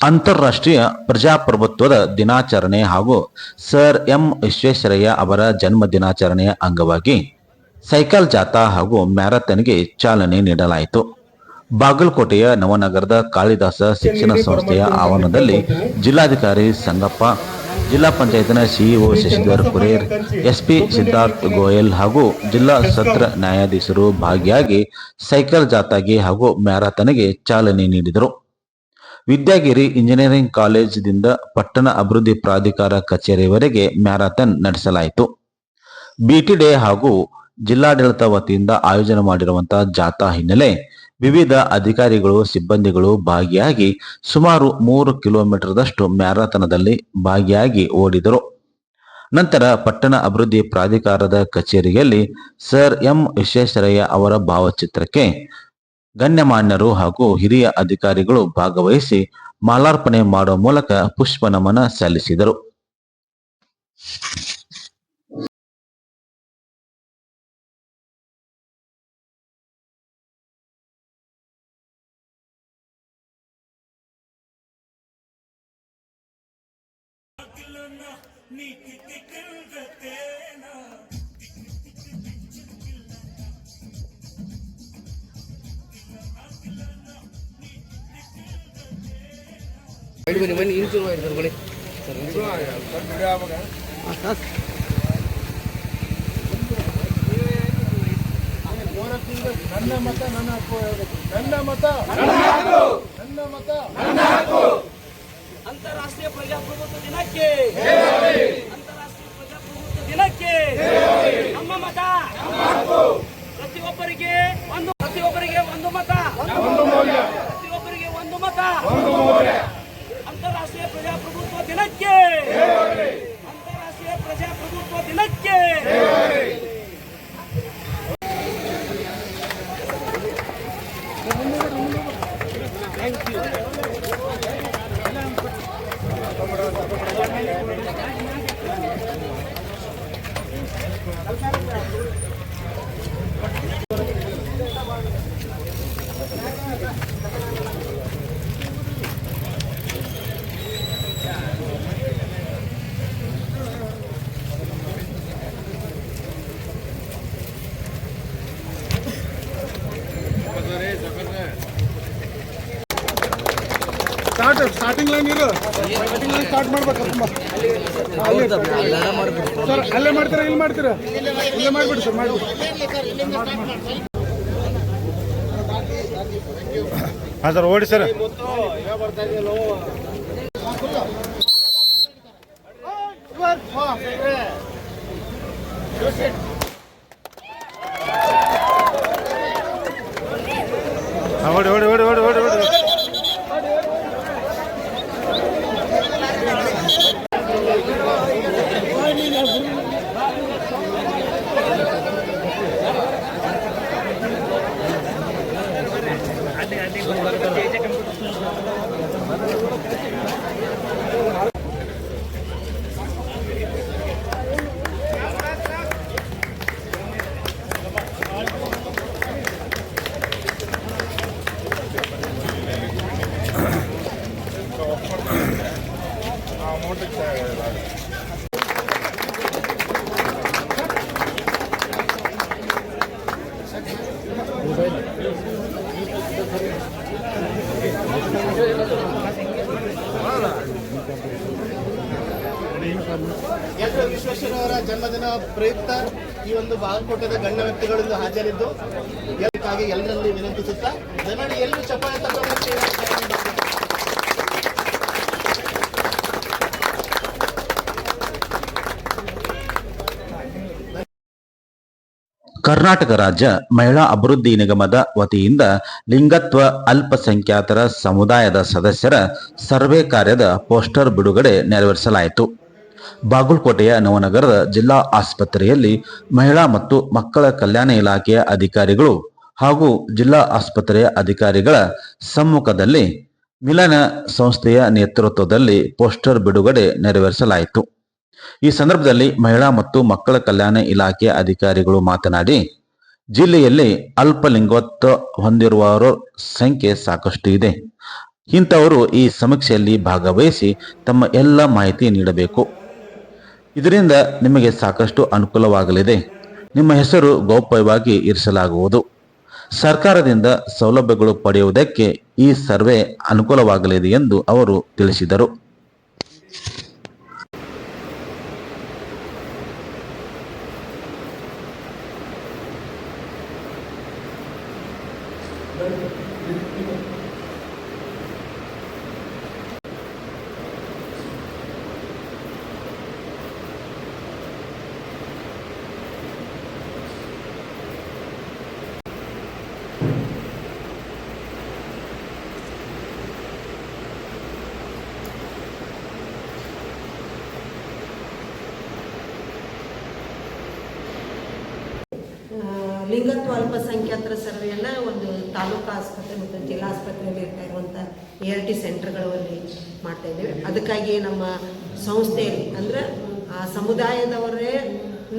ಅಂತಾರಾಷ್ಟ್ರೀಯ ಪ್ರಜಾಪ್ರಭುತ್ವದ ದಿನಾಚರಣೆ ಹಾಗೂ ಸರ್ ಎಂ ವಿಶ್ವೇಶ್ವರಯ್ಯ ಅವರ ಜನ್ಮ ದಿನಾಚರಣೆಯ ಅಂಗವಾಗಿ ಸೈಕಲ್ ಜಾಥಾ ಹಾಗೂ ಮ್ಯಾರಥಾನ್ಗೆ ಚಾಲನೆ ನೀಡಲಾಯಿತು. ಬಾಗಲಕೋಟೆಯ ನವನಗರದ ಕಾಳಿದಾಸ ಶಿಕ್ಷಣ ಸಂಸ್ಥೆಯ ಆವರಣದಲ್ಲಿ ಜಿಲ್ಲಾಧಿಕಾರಿ ಸಂಗಪ್ಪ, ಜಿಲ್ಲಾ ಪಂಚಾಯತ್ನ ಸಿಇಒ ಶಶಿಧರ್ ಕುರೇರ್ ಎಸ್ಪಿ ಸಿದ್ಧಾರ್ಥ್ ಗೋಯಲ್ ಹಾಗೂ ಜಿಲ್ಲಾ ಸತ್ರ ನ್ಯಾಯಾಧೀಶರು ಭಾಗಿಯಾಗಿ ಸೈಕಲ್ ಜಾಥಾಗೆ ಹಾಗೂ ಮ್ಯಾರಥಾನ್ಗೆ ಚಾಲನೆ ನೀಡಿದರು. ವಿದ್ಯಾಗಿರಿ ಇಂಜಿನಿಯರಿಂಗ್ ಕಾಲೇಜಿನಿಂದ ಪಟ್ಟಣ ಅಭಿವೃದ್ಧಿ ಪ್ರಾಧಿಕಾರ ಕಚೇರಿವರೆಗೆ ಮ್ಯಾರಥಾನ್ ನಡೆಸಲಾಯಿತು. ಬಿಟಿ ಡೇ ಹಾಗೂ ಜಿಲ್ಲಾಡಳಿತ ವತಿಯಿಂದ ಆಯೋಜನೆ ಮಾಡಿರುವಂತಹ ಜಾಥಾ ಹಿನ್ನೆಲೆ ವಿವಿಧ ಅಧಿಕಾರಿಗಳು, ಸಿಬ್ಬಂದಿಗಳು ಭಾಗಿಯಾಗಿ ಸುಮಾರು ಮೂರು ಕಿಲೋಮೀಟರ್ದಷ್ಟು ಮ್ಯಾರಥಾನದಲ್ಲಿ ಭಾಗಿಯಾಗಿ ಓಡಿದರು. ನಂತರ ಪಟ್ಟಣ ಅಭಿವೃದ್ಧಿ ಪ್ರಾಧಿಕಾರದ ಕಚೇರಿಯಲ್ಲಿ ಸರ್ ಎಂ ವಿಶ್ವೇಶ್ವರಯ್ಯ ಅವರ ಭಾವಚಿತ್ರಕ್ಕೆ ಗಣ್ಯಮಾನ್ಯರು ಹಾಗೂ ಹಿರಿಯ ಅಧಿಕಾರಿಗಳು ಭಾಗವಹಿಸಿ ಮಾಲಾರ್ಪಣೆ ಮಾಡುವ ಮೂಲಕ ಪುಷ್ಪ ನಮನ ಸಲ್ಲಿಸಿದರು. ನನ್ನ ಮತ ನನ್ನ ಹಕ್ಕು ನನ್ನ ಮತ ನನ್ನ ಮತ ಅಂತಾರಾಷ್ಟ್ರೀಯ ಪ್ರಜಾಪ್ರಭುತ್ವ ದಿನಕ್ಕೆ. ಅಂತಾರಾಷ್ಟ್ರೀಯ ಪ್ರಜಾಪ್ರಭುತ್ವ ದಿನಕ್ಕೆ. ನಮ್ಮ ಮತ. ಪ್ರತಿಯೊಬ್ಬರಿಗೆ ಒಂದು ಸ್ಟಾರ್ಟಿಂಗ್ ಲೈನ್ ಇರು ಸ್ಟಾರ್ಟಿಂಗ್ ಲೈನ್ ಸ್ಟಾರ್ಟ್ ಮಾಡ್ಬೇಕು ಸರ್ ಅಲ್ಲೇ ಮಾಡ್ತೀರಾ, ಇಲ್ಲಿ ಮಾಡ್ತೀರಾ? ಇಲ್ಲೇ ಮಾಡ್ಬಿಡಿ ಸರ್ ಮಾಡ್ಬಿಡಿ. ಹಾಂ ಸರ್ ಓಡಿ ಸರ್ ಓಡಿ ಓಡಿ ಓಡಿ ಓಡಿ ಓಡಿ ಓಡಿ. ಬಾಗಲಕೋಟೆದ ಗಣ್ಯ ವ್ಯಕ್ತಿಗಳಿಂದ ಹಾಜರಿದ್ದು ಎಲ್ಲಕ್ಕಾಗಿ ಎಲ್ಲರಲ್ಲಿ ವಿನಂತಿಸುತ್ತಾ ದಯಮಾಡಿ ಎಲ್ಲರೂ ಚಪ್ಪಾಳೆ ತಗೊಂಡು ಕರ್ನಾಟಕ ರಾಜ್ಯ ಮಹಿಳಾ ಅಭಿವೃದ್ಧಿ ನಿಗಮದ ವತಿಯಿಂದ ಲಿಂಗತ್ವ ಅಲ್ಪಸಂಖ್ಯಾತರ ಸಮುದಾಯದ ಸದಸ್ಯರ ಸರ್ವೆ ಕಾರ್ಯದ ಪೋಸ್ಟರ್ ಬಿಡುಗಡೆ ನೆರವೇರಿಸಲಾಯಿತು. ಬಾಗಲಕೋಟೆಯ ನವನಗರದ ಜಿಲ್ಲಾ ಆಸ್ಪತ್ರೆಯಲ್ಲಿ ಮಹಿಳಾ ಮತ್ತು ಮಕ್ಕಳ ಕಲ್ಯಾಣ ಇಲಾಖೆಯ ಅಧಿಕಾರಿಗಳು ಹಾಗೂ ಜಿಲ್ಲಾ ಆಸ್ಪತ್ರೆಯ ಅಧಿಕಾರಿಗಳ ಸಮ್ಮುಖದಲ್ಲಿ ಮಿಲನ ಸಂಸ್ಥೆಯ ನೇತೃತ್ವದಲ್ಲಿ ಪೋಸ್ಟರ್ ಬಿಡುಗಡೆ ನೆರವೇರಿಸಲಾಯಿತು. ಈ ಸಂದರ್ಭದಲ್ಲಿ ಮಹಿಳಾ ಮತ್ತು ಮಕ್ಕಳ ಕಲ್ಯಾಣ ಇಲಾಖೆಯ ಅಧಿಕಾರಿಗಳು ಮಾತನಾಡಿ, ಜಿಲ್ಲೆಯಲ್ಲಿ ಅಲ್ಪಲಿಂಗತ್ವ ಹೊಂದಿರುವವರ ಸಂಖ್ಯೆ ಸಾಕಷ್ಟು ಇದೆ. ಇಂಥವರು ಈ ಸಮೀಕ್ಷೆಯಲ್ಲಿ ಭಾಗವಹಿಸಿ ತಮ್ಮ ಎಲ್ಲ ಮಾಹಿತಿ ನೀಡಬೇಕು. ಇದರಿಂದ ನಿಮಗೆ ಸಾಕಷ್ಟು ಅನುಕೂಲವಾಗಲಿದೆ. ನಿಮ್ಮ ಹೆಸರು ಗೌಪ್ಯವಾಗಿ ಇರಿಸಲಾಗುವುದು. ಸರ್ಕಾರದಿಂದ ಸೌಲಭ್ಯಗಳು ಪಡೆಯುವುದಕ್ಕೆ ಈ ಸರ್ವೆ ಅನುಕೂಲವಾಗಲಿದೆ ಎಂದು ಅವರು ತಿಳಿಸಿದರು. ಆ, ಲಿಂಗತ್ವ ಅಲ್ಪಸಂಖ್ಯಾತರ ಸರ್ವೆಯನ್ನು ಒಂದು ತಾಲೂಕು ಆಸ್ಪತ್ರೆ ಮತ್ತು ಜಿಲ್ಲಾ ಆಸ್ಪತ್ರೆಯಲ್ಲಿ ಇರ್ತಾ ಇರುವಂಥ ಎ ಆರ್ ಟಿ ಸೆಂಟರ್ಗಳಲ್ಲಿ ಮಾಡ್ತಾ ಇದ್ದೇವೆ. ಅದಕ್ಕಾಗಿ ನಮ್ಮ ಸಂಸ್ಥೆಯಲ್ಲಿ ಅಂದರೆ, ಆ ಸಮುದಾಯದವರೇ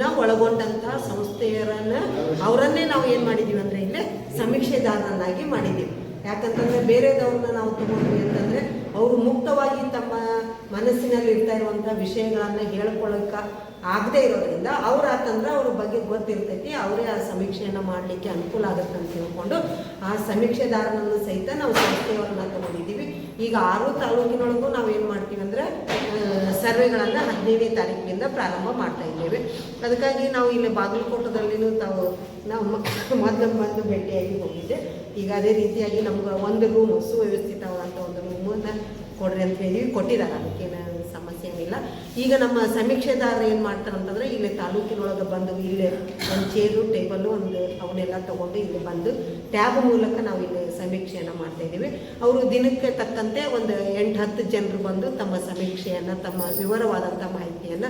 ನಾವು ಒಳಗೊಂಡಂಥ ಸಂಸ್ಥೆಯರನ್ನು ಅವರನ್ನೇ ನಾವು ಏನು ಮಾಡಿದ್ದೀವಿ ಅಂದರೆ ಇಲ್ಲೇ ಸಮೀಕ್ಷೆದಾರರನ್ನಾಗಿ ಮಾಡಿದ್ದೀವಿ. ಯಾಕಂತಂದರೆ ಬೇರೆದವ್ರನ್ನ ನಾವು ತಗೊಂಡ್ವಿ ಅಂತಂದರೆ, ಅವರು ಮುಕ್ತವಾಗಿ ತಮ್ಮ ಮನಸ್ಸಿನಲ್ಲಿ ಇರ್ತಾ ಇರುವಂಥ ವಿಷಯಗಳನ್ನು ಹೇಳ್ಕೊಳ್ಳೋಕೆ ಆಗದೆ ಇರೋದ್ರಿಂದ ಅವ್ರು ಆತಂದ್ರೆ ಅವ್ರ ಬಗ್ಗೆ ಗೊತ್ತಿರ್ತೈತಿ, ಅವರೇ ಆ ಸಮೀಕ್ಷೆಯನ್ನು ಮಾಡಲಿಕ್ಕೆ ಅನುಕೂಲ ಆಗುತ್ತೆ ಅಂತ ತಿಳ್ಕೊಂಡು ಆ ಸಮೀಕ್ಷೆದಾರನನ್ನು ಸಹಿತ ನಾವು ಸಂಸ್ಥೆಯವ್ರನ್ನ ತಗೊಂಡಿದ್ದೀವಿ. ಈಗ ಆರು ತಾಲೂಕಿನೊಳಗೂ ನಾವು ಏನು ಮಾಡ್ತೀವಿ ಅಂದರೆ ಸರ್ವೆಗಳನ್ನು ಹದಿನೈದನೇ ತಾರೀಕಿನಿಂದ ಪ್ರಾರಂಭ ಮಾಡ್ತಾ ಇದ್ದೇವೆ. ಅದಕ್ಕಾಗಿ ನಾವು ಇಲ್ಲಿ ಬಾಗಲಕೋಟದಲ್ಲಿನೂ ತಾವು ನಾವು ಮೊದಲು ಬಂದು ಭೇಟಿಯಾಗಿ ಹೋಗಿದ್ದೆ. ಈಗ ಅದೇ ರೀತಿಯಾಗಿ ನಮ್ಗೆ ಒಂದು ರೂಮು ಸುವ್ಯವಸ್ಥಿತವಾದಂಥ ಒಂದು ರೂಮನ್ನು ಕೊಡ್ರಿ ಅಂತ ಹೇಳಿ ಕೊಟ್ಟಿದ್ದಾರೆ ಏನಿಲ್ಲ ಈಗ ನಮ್ಮ ಸಮೀಕ್ಷೆದಾರರು ಏನು ಮಾಡ್ತಾರೆ ಅಂತಂದರೆ, ಇಲ್ಲಿ ತಾಲೂಕಿನೊಳಗೆ ಬಂದು ಇಲ್ಲೇ ಒಂದು ಚೇರು ಟೇಬಲ್ಲು ಒಂದು ಅವನ್ನೆಲ್ಲ ತೊಗೊಂಡು ಇಲ್ಲಿ ಬಂದು ಟ್ಯಾಬ್ ಮೂಲಕ ನಾವು ಇಲ್ಲಿ ಸಮೀಕ್ಷೆಯನ್ನು ಮಾಡ್ತಾ ಇದ್ದೀವಿ. ಅವರು ದಿನಕ್ಕೆ ತಕ್ಕಂತೆ ಒಂದು ಎಂಟು, ಹತ್ತು ಜನರು ಬಂದು ತಮ್ಮ ಸಮೀಕ್ಷೆಯನ್ನು, ತಮ್ಮ ವಿವರವಾದಂಥ ಮಾಹಿತಿಯನ್ನು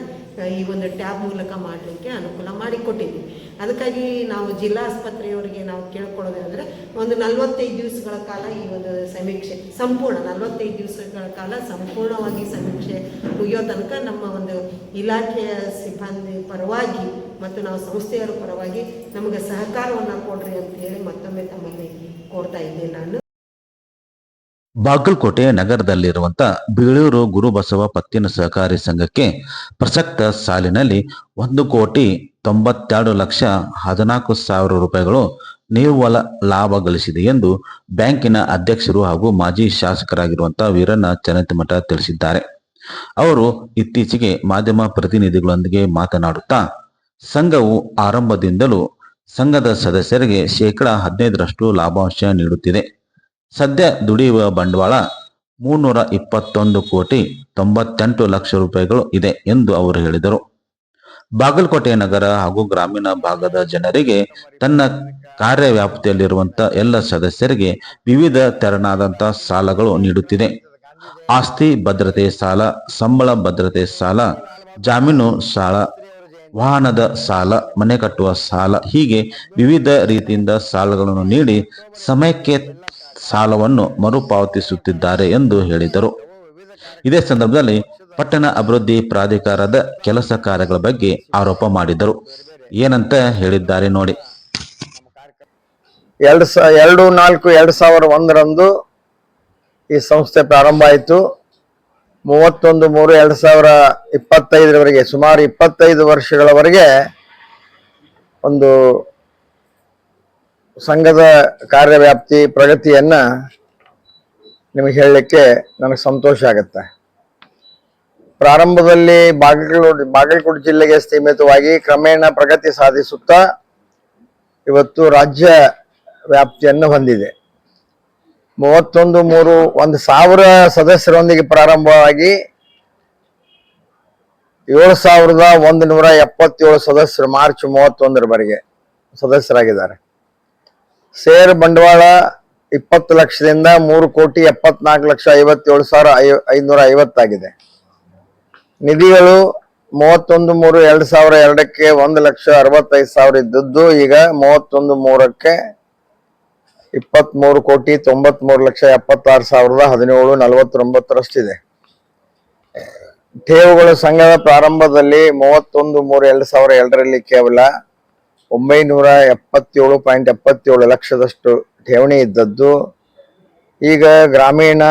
ಈ ಒಂದು ಟ್ಯಾಬ್ ಮೂಲಕ ಮಾಡಲಿಕ್ಕೆ ಅನುಕೂಲ ಮಾಡಿಕೊಟ್ಟಿದ್ದೀವಿ. ಅದಕ್ಕಾಗಿ ನಾವು ಜಿಲ್ಲಾ ಆಸ್ಪತ್ರೆಯವರಿಗೆ ನಾವು ಕೇಳ್ಕೊಳ್ಳೋದಂದರೆ ಒಂದು ನಲವತ್ತೈದು ದಿವಸಗಳ ಕಾಲ ಈ ಒಂದು ಸಮೀಕ್ಷೆ, ಸಂಪೂರ್ಣ ನಲವತ್ತೈದು ದಿವಸಗಳ ಕಾಲ ಸಂಪೂರ್ಣವಾಗಿ ಸಮೀಕ್ಷೆ ಮುಗಿಯೋ ತನಕ ನಮ್ಮ ಒಂದು ಇಲಾಖೆಯ ಸಿಬ್ಬಂದಿ ಪರವಾಗಿ ಮತ್ತು ನಾವು ಸಂಸ್ಥೆಯವರ ಪರವಾಗಿ ನಮಗೆ ಸಹಕಾರವನ್ನು ಕೊಡ್ರಿ ಅಂತ ಹೇಳಿ ಮತ್ತೊಮ್ಮೆ ತಮ್ಮಲ್ಲಿ ಕೋರ್ತಾ ಇದ್ದೇನೆ ನಾನು. ಬಾಗಲಕೋಟೆ ನಗರದಲ್ಲಿರುವಂತ ಬೀಳೂರು ಗುರುಬಸವ ಪತ್ತಿನ ಸಹಕಾರಿ ಸಂಘಕ್ಕೆ ಪ್ರಸಕ್ತ ಸಾಲಿನಲ್ಲಿ ಒಂದು ಕೋಟಿ ತೊಂಬತ್ತೆರಡು ಲಕ್ಷ ಹದಿನಾಲ್ಕು ಸಾವಿರ ರೂಪಾಯಿಗಳು ನಿವ್ವಳ ಲಾಭ ಗಳಿಸಿದೆ ಎಂದು ಬ್ಯಾಂಕಿನ ಅಧ್ಯಕ್ಷರು ಹಾಗೂ ಮಾಜಿ ಶಾಸಕರಾಗಿರುವಂತಹ ವೀರಣ್ಣ ಚನ್ನತಿಮಠ ತಿಳಿಸಿದ್ದಾರೆ. ಅವರು ಇತ್ತೀಚೆಗೆ ಮಾಧ್ಯಮ ಪ್ರತಿನಿಧಿಗಳೊಂದಿಗೆ ಮಾತನಾಡುತ್ತಾ, ಸಂಘವು ಆರಂಭದಿಂದಲೂ ಸಂಘದ ಸದಸ್ಯರಿಗೆ ಶೇಕಡಾ ಹದಿನೈದರಷ್ಟು ಲಾಭಾಂಶ ನೀಡುತ್ತಿದೆ. ಸದ್ಯ ದುಡಿಯುವ ಬಂಡವಾಳ ಮೂನ್ನೂರ ಇಪ್ಪತ್ತೊಂದು ಕೋಟಿ ತೊಂಬತ್ತೆಂಟು ಲಕ್ಷ ರೂಪಾಯಿಗಳು ಇದೆ ಎಂದು ಅವರು ಹೇಳಿದರು. ಬಾಗಲಕೋಟೆ ನಗರ ಹಾಗೂ ಗ್ರಾಮೀಣ ಭಾಗದ ಜನರಿಗೆ ತನ್ನ ಕಾರ್ಯವ್ಯಾಪ್ತಿಯಲ್ಲಿರುವಂತಹ ಎಲ್ಲ ಸದಸ್ಯರಿಗೆ ವಿವಿಧ ತೆರನಾದಂತಹ ಸಾಲಗಳು ನೀಡುತ್ತಿದೆ. ಆಸ್ತಿ ಭದ್ರತೆ ಸಾಲ, ಸಂಬಳ ಭದ್ರತೆ ಸಾಲ, ಜಾಮೀನು ಸಾಲ, ವಾಹನದ ಸಾಲ, ಮನೆ ಕಟ್ಟುವ ಸಾಲ, ಹೀಗೆ ವಿವಿಧ ರೀತಿಯಿಂದ ಸಾಲಗಳನ್ನು ನೀಡಿ ಸಮಯಕ್ಕೆ ಸಾಲವನ್ನು ಮರುಪಾವತಿಸುತ್ತಿದ್ದಾರೆ ಎಂದು ಹೇಳಿದರು. ಇದೇ ಸಂದರ್ಭದಲ್ಲಿ ಪಟ್ಟಣ ಅಭಿವೃದ್ಧಿ ಪ್ರಾಧಿಕಾರದ ಕೆಲಸ ಕಾರ್ಯಗಳ ಬಗ್ಗೆ ಆರೋಪ ಮಾಡಿದರು. ಏನಂತ ಹೇಳಿದ್ದಾರೆ ನೋಡಿ. ಎರಡು ಸ, ಎರಡು ನಾಲ್ಕು, ಎರಡು ಸಾವಿರ ಒಂದರಂದು ಈ ಸಂಸ್ಥೆ ಪ್ರಾರಂಭ ಆಯಿತು. ಮೂವತ್ತೊಂದು ಮೂರು ಎರಡು ಸಾವಿರ ಇಪ್ಪತ್ತೈದರವರೆಗೆ, ಸುಮಾರು ಇಪ್ಪತ್ತೈದು ವರ್ಷಗಳವರೆಗೆ ಒಂದು ಸಂಘದ ಕಾರ್ಯವ್ಯಾಪ್ತಿ ಪ್ರಗತಿಯನ್ನು ನಿಮಗೆ ಹೇಳಲಿಕ್ಕೆ ನನಗೆ ಸಂತೋಷ ಆಗುತ್ತೆ. ಪ್ರಾರಂಭದಲ್ಲಿ ಬಾಗಲಕೋಟೆ ಬಾಗಲಕೋಟೆ ಜಿಲ್ಲೆಗೆ ಸೀಮಿತವಾಗಿ ಕ್ರಮೇಣ ಪ್ರಗತಿ ಸಾಧಿಸುತ್ತಾ ಇವತ್ತು ರಾಜ್ಯ ವ್ಯಾಪ್ತಿಯನ್ನು ಹೊಂದಿದೆ. ಮೂವತ್ತೊಂದು, ಮೂರು, ಒಂದು ಸಾವಿರ ಸದಸ್ಯರೊಂದಿಗೆ ಪ್ರಾರಂಭವಾಗಿ ಏಳು ಸಾವಿರದ ಒಂದು ನೂರ ಎಪ್ಪತ್ತೇಳು ಸದಸ್ಯರು ಮಾರ್ಚ್ ಮೂವತ್ತೊಂದರವರೆಗೆ ಸದಸ್ಯರಾಗಿದ್ದಾರೆ. ಸೇರ್ ಬಂಡವಾಳ ಇಪ್ಪತ್ತು ಲಕ್ಷದಿಂದ ಮೂರು ಕೋಟಿ ಎಪ್ಪತ್ನಾಲ್ಕು ಲಕ್ಷ ಐವತ್ತೇಳು ಸಾವಿರ ಐ, ಐನೂರ ಐವತ್ತಾಗಿದೆ. ನಿಧಿಗಳು ಮೂವತ್ತೊಂದು, ಮೂರು, ಎರಡು ಸಾವಿರ ಎರಡಕ್ಕೆ ಒಂದು ಲಕ್ಷ ಅರವತ್ತೈದು ಸಾವಿರ ಇದ್ದದ್ದು. ಈಗ ಮೂವತ್ತೊಂದು, ಮೂರಕ್ಕೆ ಇಪ್ಪತ್ಮೂರು ಕೋಟಿ ತೊಂಬತ್ಮೂರು ಲಕ್ಷ ಎಪ್ಪತ್ತಾರು ಸಾವಿರದ ಹದಿನೇಳು ನಲವತ್ತೊಂಬತ್ತರಷ್ಟಿದೆ. ಠೇವುಗಳ ಸಂಘದ ಪ್ರಾರಂಭದಲ್ಲಿ ಮೂವತ್ತೊಂದು ಮೂರು ಎರಡು ಸಾವಿರ ಎರಡರಲ್ಲಿ ಕೇವಲ ಒಂಬೈನೂರ ಎಪ್ಪತ್ತೇಳು ಪಾಯಿಂಟ್ ಎಪ್ಪತ್ತೇಳು ಲಕ್ಷದಷ್ಟು ಠೇವಣಿ ಇದ್ದದ್ದು. ಈಗ ಗ್ರಾಮೀಣ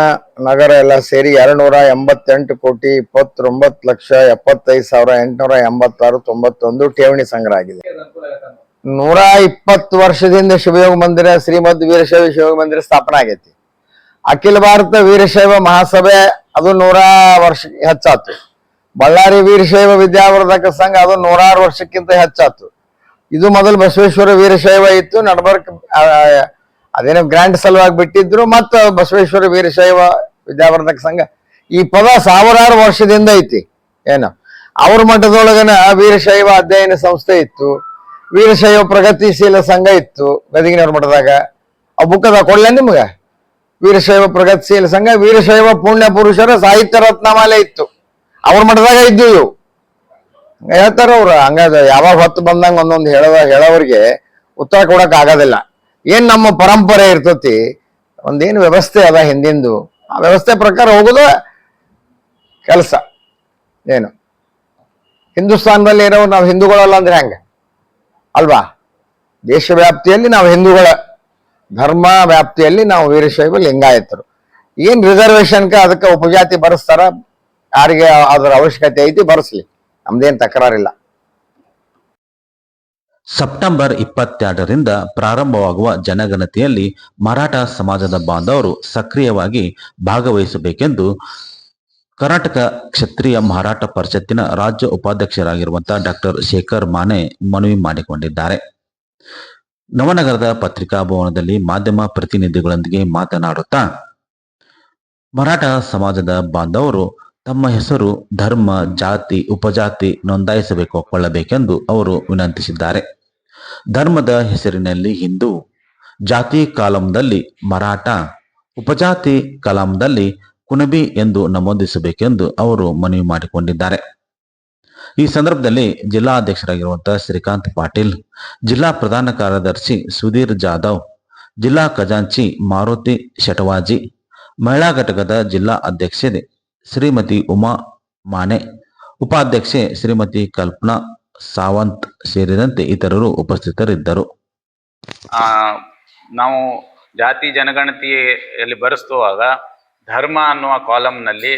ನಗರ ಎಲ್ಲ ಸೇರಿ ಎರಡ್ನೂರ ಎಂಬತ್ತೆಂಟು ಕೋಟಿ ಇಪ್ಪತ್ತೊಂಬತ್ತು ಲಕ್ಷ ಎಪ್ಪತ್ತೈದು ಸಾವಿರ ಎಂಟುನೂರ ಎಂಬತ್ತಾರು ತೊಂಬತ್ತೊಂದು ಠೇವಣಿ ಸಂಗ್ರಹ ಆಗಿದೆ. ನೂರ ಇಪ್ಪತ್ತು ವರ್ಷದಿಂದ ಶಿವಯೋಗ ಮಂದಿರ, ಶ್ರೀಮದ್ ವೀರಶೈವ ಶಿವಯೋಗ ಮಂದಿರ ಸ್ಥಾಪನೆ ಆಗೈತಿ. ಅಖಿಲ ಭಾರತ ವೀರಶೈವ ಮಹಾಸಭೆ, ಅದು ನೂರ ವರ್ಷ ಹೆಚ್ಚಾತು. ಬಳ್ಳಾರಿ ವೀರಶೈವ ವಿದ್ಯಾವರ್ಧಕ ಸಂಘ, ಅದು ನೂರಾರು ವರ್ಷಕ್ಕಿಂತ ಹೆಚ್ಚಾತು. ಇದು ಮೊದಲು ಬಸವೇಶ್ವರ ವೀರಶೈವ ಇತ್ತು, ನಡ್ಬರ್ಕ್ ಅದೇನು ಗ್ರ್ಯಾಂಡ್ ಸಲುವಾಗಿ ಬಿಟ್ಟಿದ್ರು, ಮತ್ತು ಬಸವೇಶ್ವರ ವೀರಶೈವ ವಿದ್ಯಾವರ್ಧಕ ಸಂಘ ಈ ಪದ ಸಾವಿರಾರು ವರ್ಷದಿಂದ ಐತಿ. ಏನು? ಅವ್ರ ಮಠದೊಳಗನ ವೀರಶೈವ ಅಧ್ಯಯನ ಸಂಸ್ಥೆ ಇತ್ತು. ವೀರಶೈವ ಪ್ರಗತಿಶೀಲ ಸಂಘ ಇತ್ತು ಗದಗಿನವ್ರ ಮಠದಾಗ ಆ ಬುಕ್ಕದ ಕೊಡ್ಲ ನಿಮ್ಗೆ? ವೀರಶೈವ ಪ್ರಗತಿಶೀಲ ಸಂಘ, ವೀರಶೈವ ಪುಣ್ಯ ಪುರುಷರ ಸಾಹಿತ್ಯ ರತ್ನಮಾಲೆ ಇತ್ತು. ಅವ್ರ ಮಠದಾಗ ಇದ್ದು ಇವು. ಹೇಳ್ತಾರ ಅವ್ರು. ಹಂಗಾದ ಯಾವಾಗ ಹೊತ್ತು ಬಂದಂಗ ಒಂದೊಂದು ಹೇಳವ ಹೇಳೋರಿಗೆ ಉತ್ತರ ಕೊಡಕ್ ಆಗೋದಿಲ್ಲ. ಏನ್ ನಮ್ಮ ಪರಂಪರೆ ಇರ್ತತಿ? ಒಂದೇನು ವ್ಯವಸ್ಥೆ ಅದ ಹಿಂದಿಂದು? ಆ ವ್ಯವಸ್ಥೆ ಪ್ರಕಾರ ಹೋಗೋದು ಕೆಲಸ. ಏನು? ಹಿಂದೂಸ್ತಾನದಲ್ಲಿ ಇರೋ ನಾವು ಹಿಂದೂಗಳಲ್ಲ ಅಂದ್ರೆ ಹೆಂಗ? ಅಲ್ವಾ? ದೇಶ ವ್ಯಾಪ್ತಿಯಲ್ಲಿ ನಾವು ಹಿಂದೂಗಳ ಧರ್ಮ ವ್ಯಾಪ್ತಿಯಲ್ಲಿ ನಾವು ವೀರಶೈವ ಲಿಂಗಾಯತರು. ಏನ್ ರಿಸರ್ವೇಶನ್ಕ ಅದಕ್ಕೆ ಉಪಜಾತಿ ಬರೆಸ್ತಾರ? ಯಾರಿಗೆ ಅದರ ಅವಶ್ಯಕತೆ ಐತಿ ಬರೆಸ್ಲಿ. ನಮ್ದೇನ್ ತಕರಾರಿಲ್ಲ. ಸೆಪ್ಟೆಂಬರ್ ಇಪ್ಪತ್ತೆರಡರಿಂದ ಪ್ರಾರಂಭವಾಗುವ ಜನಗಣತಿಯಲ್ಲಿ ಮರಾಠ ಸಮಾಜದ ಬಾಂಧವರು ಸಕ್ರಿಯವಾಗಿ ಭಾಗವಹಿಸಬೇಕೆಂದು ಕರ್ನಾಟಕ ಕ್ಷತ್ರಿಯ ಮಾರಾಟ ಪರಿಷತ್ತಿನ ರಾಜ್ಯ ಉಪಾಧ್ಯಕ್ಷರಾಗಿರುವಂತಹ ಡಾಕ್ಟರ್ ಶೇಖರ್ ಮಾನೆ ಮನವಿ ಮಾಡಿಕೊಂಡಿದ್ದಾರೆ. ನವನಗರದ ಪತ್ರಿಕಾ ಭವನದಲ್ಲಿ ಮಾಧ್ಯಮ ಪ್ರತಿನಿಧಿಗಳೊಂದಿಗೆ ಮಾತನಾಡುತ್ತಾ, ಮರಾಠ ಸಮಾಜದ ಬಾಂಧವರು ತಮ್ಮ ಹೆಸರು, ಧರ್ಮ, ಜಾತಿ, ಉಪಜಾತಿ ನೋಂದಾಯಿಸಬೇಕು, ಕೊಳ್ಳಬೇಕೆಂದು ಅವರು ವಿನಂತಿಸಿದ್ದಾರೆ. ಧರ್ಮದ ಹೆಸರಿನಲ್ಲಿ ಹಿಂದೂ, ಜಾತಿ ಕಾಲಂದಲ್ಲಿ ಮರಾಠ, ಉಪಜಾತಿ ಕಲಾಂದಲ್ಲಿ ಕುಣಬಿ ಎಂದು ನಮೂದಿಸಬೇಕೆಂದು ಅವರು ಮನವಿ ಮಾಡಿಕೊಂಡಿದ್ದಾರೆ. ಈ ಸಂದರ್ಭದಲ್ಲಿ ಜಿಲ್ಲಾಧ್ಯಕ್ಷರಾಗಿರುವಂತಹ ಶ್ರೀಕಾಂತ್ ಪಾಟೀಲ್, ಜಿಲ್ಲಾ ಪ್ರಧಾನ ಕಾರ್ಯದರ್ಶಿ ಸುಧೀರ್ ಜಾಧವ್, ಜಿಲ್ಲಾ ಖಜಾಂಚಿ ಮಾರುತಿ ಶಟವಾಜಿ, ಮಹಿಳಾ ಘಟಕದ ಜಿಲ್ಲಾ ಅಧ್ಯಕ್ಷೆ ಶ್ರೀಮತಿ ಉಮಾ ಮಾನೆ, ಉಪಾಧ್ಯಕ್ಷೆ ಶ್ರೀಮತಿ ಕಲ್ಪನಾ ಸಾವಂತ್ ಸೇರಿದಂತೆ ಇತರರು ಉಪಸ್ಥಿತರಿದ್ದರು. ನಾವು ಜಾತಿ ಜನಗಣತಿಯಲ್ಲಿ ಬರೆಸುವಾಗ ಧರ್ಮ ಅನ್ನುವ ಕಾಲಂನಲ್ಲಿ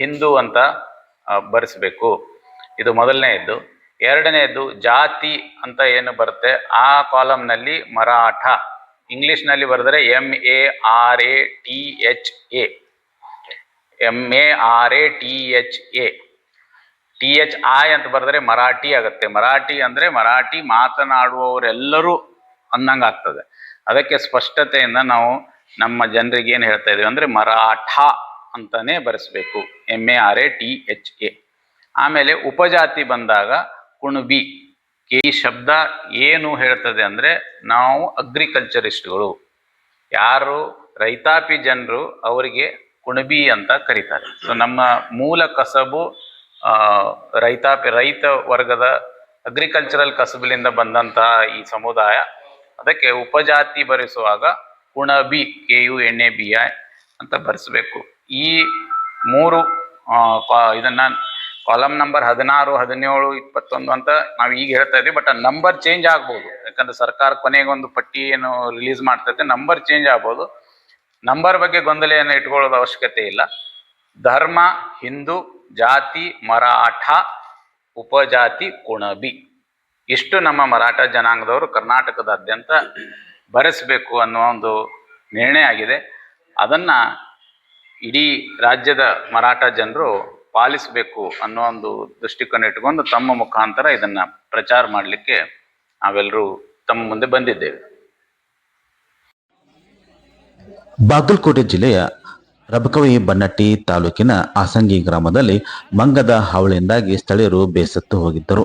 ಹಿಂದೂ ಅಂತ ಬರೆಸಬೇಕು. ಇದು ಮೊದಲನೆಯದ್ದು. ಎರಡನೆಯದ್ದು ಜಾತಿ ಅಂತ ಏನು ಬರುತ್ತೆ? ಆ ಕಾಲಂನಲ್ಲಿ ಮರಾಠ. ಇಂಗ್ಲೀಷ್ನಲ್ಲಿ ಬರೆದರೆ M A R A T H A M A R A T H A T H I ಅಂತ ಬರೆದರೆ ಮರಾಠಿ ಆಗುತ್ತೆ. ಮರಾಠಿ ಅಂದರೆ ಮರಾಠಿ ಮಾತನಾಡುವವರೆಲ್ಲರೂ ಅನ್ನಂಗಾಗ್ತದೆ. ಅದಕ್ಕೆ ಸ್ಪಷ್ಟತೆಯಿಂದ ನಾವು ನಮ್ಮ ಜನರಿಗೆ ಏನು ಹೇಳ್ತಾ ಇದೀವಿ ಅಂದ್ರೆ ಮರಾಠ ಅಂತಾನೆ ಬರೆಸ್ಬೇಕು. M A R A T H A ಆಮೇಲೆ ಉಪಜಾತಿ ಬಂದಾಗ ಕುಣಬಿ. ಈ ಶಬ್ದ ಏನು ಹೇಳ್ತದೆ ಅಂದ್ರೆ ನಾವು ಅಗ್ರಿಕಲ್ಚರಿಸ್ಟ್ಗಳು. ಯಾರು ರೈತಾಪಿ ಜನರು ಅವರಿಗೆ ಕುಣಬಿ ಅಂತ ಕರೀತಾರೆ. ಸೊ ನಮ್ಮ ಮೂಲ ಕಸಬು ಆ, ರೈತಾಪಿ ರೈತ ವರ್ಗದ ಅಗ್ರಿಕಲ್ಚರಲ್ ಕಸಬಿನಿಂದ ಬಂದಂತಹ ಈ ಸಮುದಾಯ ಅದಕ್ಕೆ ಉಪಜಾತಿ ಬರೆಸುವಾಗ Kunbi K U N B I I ಅಂತ ಬರೆಸಬೇಕು. ಈ ಮೂರು ಇದನ್ನ ಕಾಲಮ್ ನಂಬರ್ ಹದಿನಾರು, ಹದಿನೇಳು, ಇಪ್ಪತ್ತೊಂದು ಅಂತ ನಾವು ಈಗ ಹೇಳ್ತಾ ಇದ್ವಿ ಬಟ್ ಆ ನಂಬರ್ ಚೇಂಜ್ ಆಗ್ಬೋದು. ಯಾಕಂದ್ರೆ ಸರ್ಕಾರ ಕೊನೆಗೆ ಒಂದು ಪಟ್ಟಿ ಏನು ರಿಲೀಸ್ ಮಾಡ್ತೈತೆ ನಂಬರ್ ಚೇಂಜ್ ಆಗ್ಬೋದು. ನಂಬರ್ ಬಗ್ಗೆ ಗೊಂದಲೆಯನ್ನು ಇಟ್ಕೊಳ್ಳೋದು ಅವಶ್ಯಕತೆ ಇಲ್ಲ. ಧರ್ಮ, ಹಿಂದೂ, ಜಾತಿ, ಮರಾಠ, ಉಪಜಾತಿ ಕುಣಬಿ ಇಷ್ಟು ನಮ್ಮ ಮರಾಠ ಜನಾಂಗದವರು ಕರ್ನಾಟಕದಾದ್ಯಂತ ಬರೆಸಬೇಕು ಅನ್ನುವ ಒಂದು ನಿರ್ಣಯ ಆಗಿದೆ. ಅದನ್ನು ಇಡೀ ರಾಜ್ಯದ ಮರಾಠ ಜನರು ಪಾಲಿಸಬೇಕು ಅನ್ನೋ ಒಂದು ದೃಷ್ಟಿಕೋನ ಇಟ್ಕೊಂಡು ತಮ್ಮ ಮುಖಾಂತರ ಇದನ್ನು ಪ್ರಚಾರ ಮಾಡಲಿಕ್ಕೆ ನಾವೆಲ್ಲರೂ ತಮ್ಮ ಮುಂದೆ ಬಂದಿದ್ದೇವೆ. ಬಾಗಲಕೋಟೆ ಜಿಲ್ಲೆಯ ರಬಕವಿ ಬನ್ನಟ್ಟಿ ತಾಲೂಕಿನ ಆಸಂಗಿ ಗ್ರಾಮದಲ್ಲಿ ಮಂಗದ ಹಾವಳಿಯಿಂದಾಗಿ ಸ್ಥಳೀಯರು ಬೇಸತ್ತು ಹೋಗಿದ್ದರು.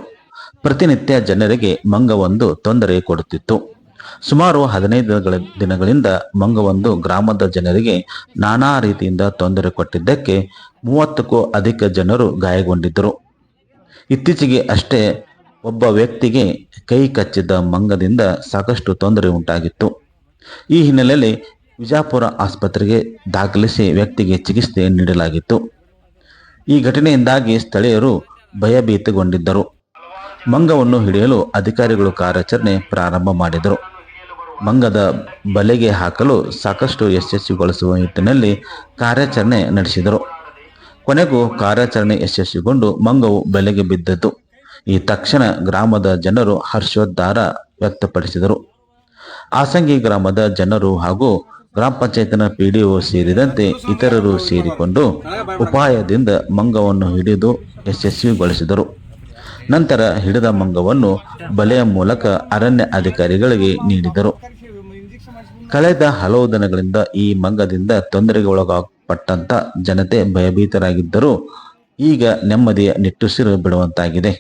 ಪ್ರತಿನಿತ್ಯ ಜನರಿಗೆ ಮಂಗವೊಂದು ತೊಂದರೆ ಕೊಡುತ್ತಿತ್ತು. ಸುಮಾರು ಹದಿನೈದು ದಿನಗಳ ದಿನಗಳಿಂದ ಮಂಗವೊಂದು ಗ್ರಾಮದ ಜನರಿಗೆ ನಾನಾ ರೀತಿಯಿಂದ ತೊಂದರೆ ಕೊಟ್ಟಿದ್ದಕ್ಕೆ ಮೂವತ್ತಕ್ಕೂ ಅಧಿಕ ಜನರು ಗಾಯಗೊಂಡಿದ್ದರು. ಇತ್ತೀಚೆಗೆ ಅಷ್ಟೇ ಒಬ್ಬ ವ್ಯಕ್ತಿಗೆ ಕೈ ಕಚ್ಚಿದ ಮಂಗದಿಂದ ಸಾಕಷ್ಟು ತೊಂದರೆ ಉಂಟಾಗಿತ್ತು. ಈ ಹಿನ್ನೆಲೆಯಲ್ಲಿ ವಿಜಾಪುರ ಆಸ್ಪತ್ರೆಗೆ ದಾಖಲಿಸಿ ವ್ಯಕ್ತಿಗೆ ಚಿಕಿತ್ಸೆ ನೀಡಲಾಗಿತ್ತು. ಈ ಘಟನೆಯಿಂದಾಗಿ ಸ್ಥಳೀಯರು ಭಯಭೀತಗೊಂಡಿದ್ದರು. ಮಂಗವನ್ನು ಹಿಡಿಯಲು ಅಧಿಕಾರಿಗಳು ಕಾರ್ಯಾಚರಣೆ ಪ್ರಾರಂಭ ಮಾಡಿದರು. ಮಂಗದ ಬಲೆಗೆ ಹಾಕಲು ಸಾಕಷ್ಟು ಯಶಸ್ವಿಗೊಳಿಸುವ ನಿಟ್ಟಿನಲ್ಲಿ ಕಾರ್ಯಾಚರಣೆ ನಡೆಸಿದರು. ಕೊನೆಗೂ ಕಾರ್ಯಾಚರಣೆ ಯಶಸ್ವಿಗೊಂಡು ಮಂಗವು ಬಲೆಗೆ ಬಿದ್ದದ್ದು. ಈ ತಕ್ಷಣ ಗ್ರಾಮದ ಜನರು ಹರ್ಷೋದ್ಧಾರ ವ್ಯಕ್ತಪಡಿಸಿದರು. ಆಸಂಗಿ ಗ್ರಾಮದ ಜನರು ಹಾಗೂ ಗ್ರಾಮ ಪಂಚಾಯತ್ನ ಪಿಡಿಒ ಸೇರಿದಂತೆ ಇತರರು ಸೇರಿಕೊಂಡು ಉಪಾಯದಿಂದ ಮಂಗವನ್ನು ಹಿಡಿದು ಯಶಸ್ವಿಗೊಳಿಸಿದರು. ನಂತರ ಹಿಡಿದ ಮಂಗವನ್ನು ಬಲೆಯ ಮೂಲಕ ಅರಣ್ಯ ಅಧಿಕಾರಿಗಳಿಗೆ ನೀಡಿದರು. ಕಳೆದ ಹಲವು ದಿನಗಳಿಂದ ಈ ಮಂಗದಿಂದ ತೊಂದರೆಗೆ ಒಳಗಾಗಪಟ್ಟಂತ ಜನತೆ ಭಯಭೀತರಾಗಿದ್ದರೂ ಈಗ ನೆಮ್ಮದಿಯ ನಿಟ್ಟುಸಿರು ಬಿಡುವಂತಾಗಿದೆ.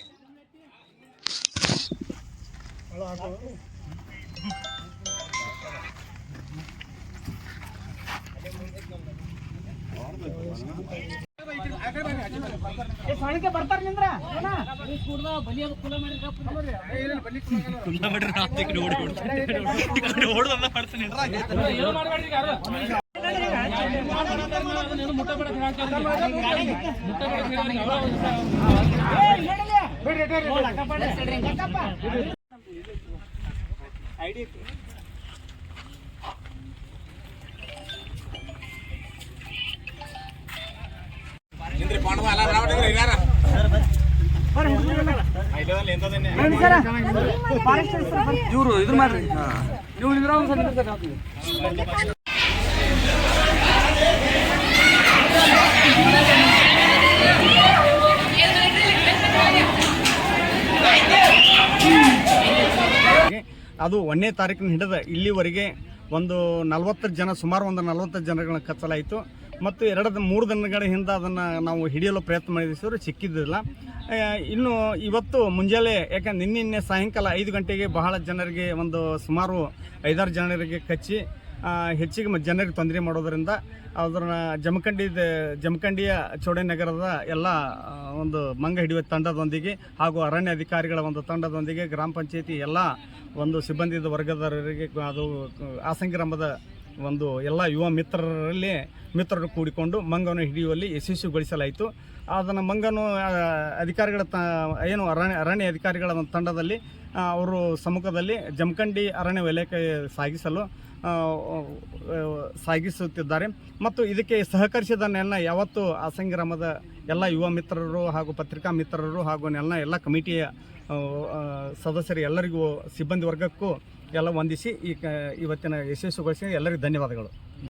ಐಡಿ ಪಾಂಡವ ಎಲ್ಲ ರಾವಣ ಇವ್ರು ಇದ್ರ ಮಾಡ್ರಿ. ಇದ್ರ ಒಂದ್ಸಲ ಅದು ಒಂದನೇ ತಾರೀಕಿನ ಹಿಡಿದ ಇಲ್ಲಿವರೆಗೆ ಒಂದು ನಲವತ್ತು ಜನ, ಸುಮಾರು ಒಂದು ನಲವತ್ತು ಜನಗಳನ್ನ ಕಚ್ಚಲಾಯಿತು ಮತ್ತು ಎರಡು ಮೂರು ದಿನಗಳ ಹಿಂದೆ ಅದನ್ನು ನಾವು ಹಿಡಿಯಲು ಪ್ರಯತ್ನ ಮಾಡಿದ್ವಿ ಸರ್, ಸಿಕ್ಕಿದ್ದಿಲ್ಲ. ಇನ್ನು ಇವತ್ತು ಮುಂಜಾನೆ, ಯಾಕಂದ್ರೆ ನಿನ್ನೆ ಸಾಯಂಕಾಲ ಐದು ಗಂಟೆಗೆ ಬಹಳ ಜನರಿಗೆ ಒಂದು ಸುಮಾರು ಐದಾರು ಜನರಿಗೆ ಕಚ್ಚಿ ಹೆಚ್ಚಿಗೆ ಜನರಿಗೆ ತೊಂದರೆ ಮಾಡೋದರಿಂದ ಅದನ್ನ ಜಮಖಂಡಿ ಜಮಖಂಡಿಯ ಚೌಡೆ ನಗರದ ಎಲ್ಲ ಒಂದು ಮಂಗ ಹಿಡಿಯುವ ತಂಡದೊಂದಿಗೆ ಹಾಗೂ ಅರಣ್ಯ ಅಧಿಕಾರಿಗಳ ಒಂದು ತಂಡದೊಂದಿಗೆ ಗ್ರಾಮ ಪಂಚಾಯತಿ ಎಲ್ಲ ಒಂದು ಸಿಬ್ಬಂದಿದ ವರ್ಗದವರಿಗೆ ಅದು ಆಸಂಗಿ ಗ್ರಾಮದ ಒಂದು ಎಲ್ಲ ಯುವ ಮಿತ್ರರಲ್ಲಿ ಮಿತ್ರರು ಕೂಡಿಕೊಂಡು ಮಂಗವನ್ನು ಹಿಡಿಯುವಲ್ಲಿ ಯಶಸ್ವಿಗೊಳಿಸಲಾಯಿತು. ಅದನ್ನು ಮಂಗನು ಅಧಿಕಾರಿಗಳ ತ, ಏನು ಅರಣ್ಯ ಅರಣ್ಯ ಅಧಿಕಾರಿಗಳ ಒಂದು ತಂಡದಲ್ಲಿ ಅವರು ಸಮ್ಮುಖದಲ್ಲಿ ಜಮಖಂಡಿ ಅರಣ್ಯ ವಲಯಕ್ಕೆ ಸಾಗಿಸಲು ಸಾಗಿಸುತ್ತಿದ್ದಾರೆ. ಮತ್ತು ಇದಕ್ಕೆ ಸಹಕರಿಸಿದನ್ನೆಲ್ಲ ಯಾವತ್ತು ಅಸಂಗ್ರಾಮದ ಗ್ರಾಮದ ಎಲ್ಲ ಯುವ ಮಿತ್ರರು ಹಾಗೂ ಪತ್ರಿಕಾ ಮಿತ್ರರು ಹಾಗೂ ಎಲ್ಲ ಎಲ್ಲ ಕಮಿಟಿಯ ಸದಸ್ಯರು ಎಲ್ಲರಿಗೂ, ಸಿಬ್ಬಂದಿ ವರ್ಗಕ್ಕೂ ಎಲ್ಲ ವಂದಿಸಿ ಈ ಇವತ್ತಿನ ಯಶಸ್ವಿಗೊಳಿಸಿ ಎಲ್ಲರಿಗೂ ಧನ್ಯವಾದಗಳು.